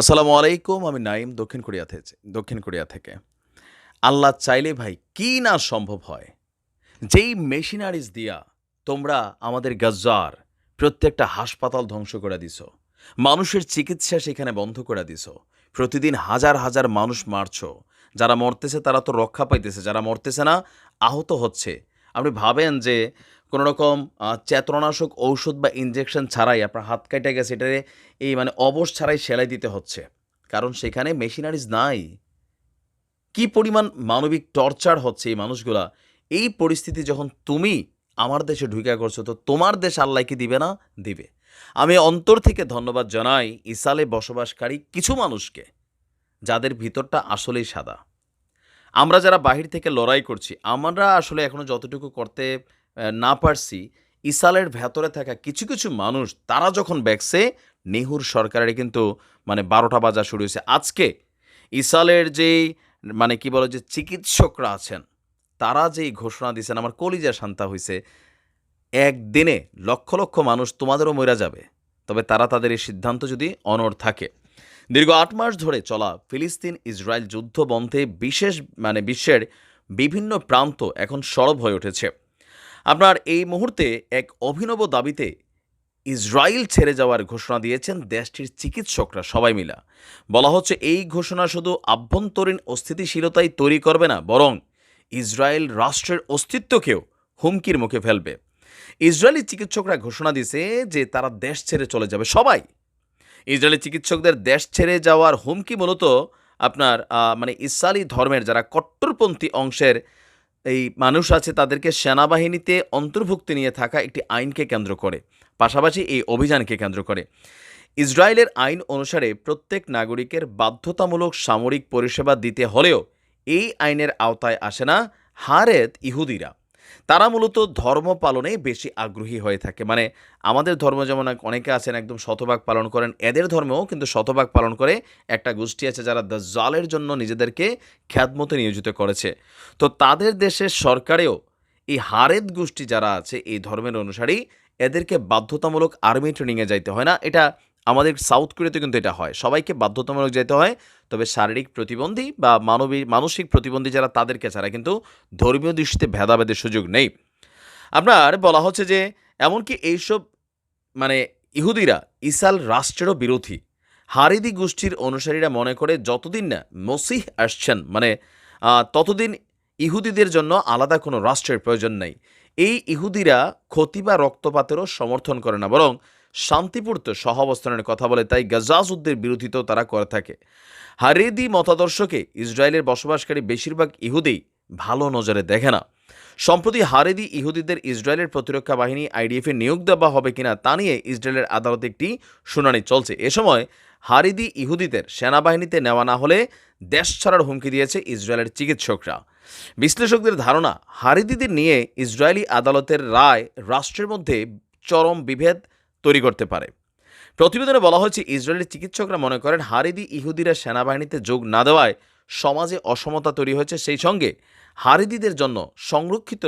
আসসালামু আলাইকুম, আমি নাইম দক্ষিণ কোরিয়া থেকে দক্ষিণ কোরিয়া থেকে। আল্লাহ চাইলে ভাই কি না সম্ভব হয়? যেই মেশিনারিজ দিয়া তোমরা আমাদের গাজ্জার প্রত্যেকটা হাসপাতাল ধ্বংস করে দিছ, মানুষের চিকিৎসা সেখানে বন্ধ করে দিছ, প্রতিদিন হাজার হাজার মানুষ মারছ, যারা মরতেছে তারা তো রক্ষা পাইতেছে, যারা মরতেছে না, আহত হচ্ছে। আপনি ভাবেন যে কোনো রকম আহ, চেতনানাশক ঔষধ বা ইনজেকশন ছাড়াই আপনার হাত কেটে গেছে এটারে এই মানে অবশ ছাড়াই সেলাই দিতে হচ্ছে। কারণ সেখানে মেশিনারিজ নাই। কি পরিমাণ মানবিক টর্চার হচ্ছে এই মানুষগুলা? এই পরিস্থিতি যখন তুমি আমার দেশে ঢুকে করছ তো তোমার দেশ আল্লাহ কি দিবে না? দিবে। আমি অন্তর থেকে ধন্যবাদ জানাই ইসালে বসবাসকারী কিছু মানুষকে যাদের ভিতরটা আসলেই সাদা। আমরা যারা বাহির থেকে লড়াই করছি আমরা আসলে এখনও যতটুকু করতে না পারছি, ইসালের ভেতরে থাকা কিছু কিছু মানুষ, তারা যখন ব্যাগসে নেহুর সরকারের কিন্তু মানে বারোটা বাজা শুরু হয়েছে। আজকে ইসালের যেই মানে কি বলে যে চিকিৎসকরা আছেন, তারা যেই ঘোষণা দিয়েছেন, আমার কলিজা শান্তা হয়েছে একদিনে লক্ষ লক্ষ মানুষ তোমাদেরও মরা যাবে, তবে তারা তাদের এই সিদ্ধান্ত যদি অনড় থাকে। দীর্ঘ আট মাস ধরে চলা ফিলিস্তিন ইসরায়েল যুদ্ধ বন্ধে বিশেষ মানে বিশ্বের বিভিন্ন প্রান্ত এখন সরব হয়ে উঠেছে। আপনার এই মুহূর্তে এক অভিনব দাবিতে ইসরায়েল ছেড়ে যাওয়ার ঘোষণা দিয়েছেন দেশটির চিকিৎসকরা সবাই মিলা। বলা হচ্ছে এই ঘোষণা শুধু আভ্যন্তরীণ অস্থিতিশীলতাই তৈরি করবে না, বরং ইসরায়েল রাষ্ট্রের অস্তিত্বকেও হুমকির মুখে ফেলবে। ইসরায়েলি চিকিৎসকরা ঘোষণা দিয়েছে যে তারা দেশ ছেড়ে চলে যাবে, সবাই। ইসরায়েলি চিকিৎসকদের দেশ ছেড়ে যাওয়ার হুমকি মূলত আপনার মানে ইসরায়েলি ধর্মের যারা কট্টরপন্থী অংশের এই মানুষ আছে তাদেরকে সেনাবাহিনীতে অন্তর্ভুক্তি নিয়ে থাকা একটি আইনকে কেন্দ্র করে, পাশাপাশি এই অভিযানকে কেন্দ্র করে। ইসরায়েলের আইন অনুসারে প্রত্যেক নাগরিকের বাধ্যতামূলক সামরিক পরিষেবা দিতে হলেও এই আইনের আওতায় আসে না হারেত ইহুদিরা। তারা মূলত ধর্ম পালনে বেশি আগ্রহী হয়ে থাকে। মানে আমাদের ধর্ম যেমন অনেকে আছেন একদম শতভাগ পালন করেন, এদের ধর্মেও কিন্তু শতভাগ পালন করে একটা গোষ্ঠী আছে যারা জালের জন্য নিজেদেরকে খ্যাতমতে নিয়োজিত করেছে। তো তাদের দেশের সরকারেও এই হারেদ গোষ্ঠী যারা আছে, এই ধর্মের অনুসারী, এদেরকে বাধ্যতামূলক আর্মি ট্রেনিংয়ে যাইতে হয় না। এটা আমাদের সাউথ কোরিয়াতে কিন্তু এটা হয়। সবাইকে বাধ্যতামূলক যেতে হয়, তবে শারীরিক প্রতিবন্ধী বা মানবিক মানসিক প্রতিবন্ধী যারা তাদেরকে ছাড়া কিন্তু ধর্মীয় দৃষ্টিতে ভেদাভেদের সুযোগ নেই। আপনার বলা হচ্ছে যে, এমনকি এইসব মানে ইহুদিরা ইসাল রাষ্ট্রেরও বিরোধী। হারিদি গোষ্ঠীর অনুসারীরা মনে করে যতদিন না মসিহ আসছেন মানে ততদিন ইহুদিদের জন্য আলাদা কোনো রাষ্ট্রের প্রয়োজন নেই। এই ইহুদিরা ক্ষতি বা রক্তপাতেরও সমর্থন করে না, বরং শান্তিপূর্ত সহাবস্থানের কথা বলে, তাই গাজা যুদ্ধের বিরোধিতাও তারা করে থাকে। হারেদি মতাদর্শকে ইসরায়েলের বসবাসকারী বেশিরভাগ ইহুদি ভালো নজরে দেখে না। সম্প্রতি হারেদি ইহুদিদের ইসরায়েলের প্রতিরক্ষা বাহিনী আইডিএফে নিয়োগ দেওয়া হবে কিনা তা নিয়ে ইসরায়েলের আদালতে একটি শুনানি চলছে। এ সময় হারিদি ইহুদিদের সেনাবাহিনীতে নেওয়া না হলে দেশ ছাড়ার হুমকি দিয়েছে ইসরায়েলের চিকিৎসকরা। বিশ্লেষকদের ধারণা, হারিদিদের নিয়ে ইসরায়েলি আদালতের রায় রাষ্ট্রের মধ্যে চরম বিভেদ তৈরি করতে পারে। প্রতিবেদনে বলা হয়েছে ইসরায়েলের চিকিৎসকরা মনে করেন, হারিদি ইহুদিরা সেনাবাহিনীতে যোগ না দেওয়ায় সমাজে অসমতা তৈরি হয়েছে। সেই সঙ্গে হারিদিদের জন্য সংরক্ষিত